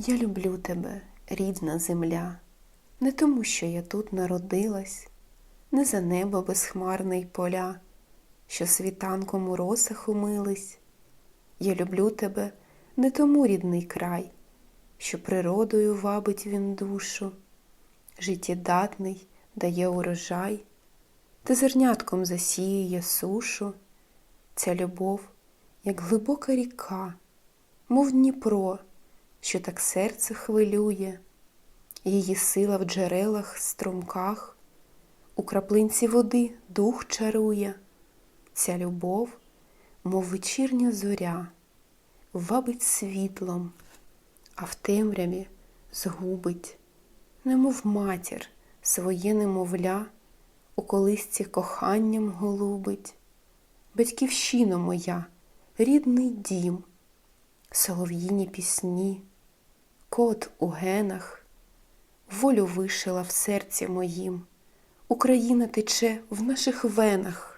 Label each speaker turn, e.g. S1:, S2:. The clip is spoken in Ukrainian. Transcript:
S1: Я люблю тебе, рідна земля, не тому, що я тут народилась, не за небо безхмарне й поля, що світанком у росах умились. Я люблю тебе не тому рідний край, що природою вабить він душу, життєдатний дає урожай, та зернятком засіює сушу. Ця любов, як глибока ріка, мов Дніпро, що так серце хвилює, її сила в джерелах, струмках, у краплинці води дух чарує, ця любов, мов вечірня зоря, вабить світлом, а в темряві згубить, немов матір своє немовля, у колисці коханням голубить. Батьківщина моя, рідний дім, солов'їні пісні, кот у генах, волю вишила в серці моїм, Україна тече в наших венах.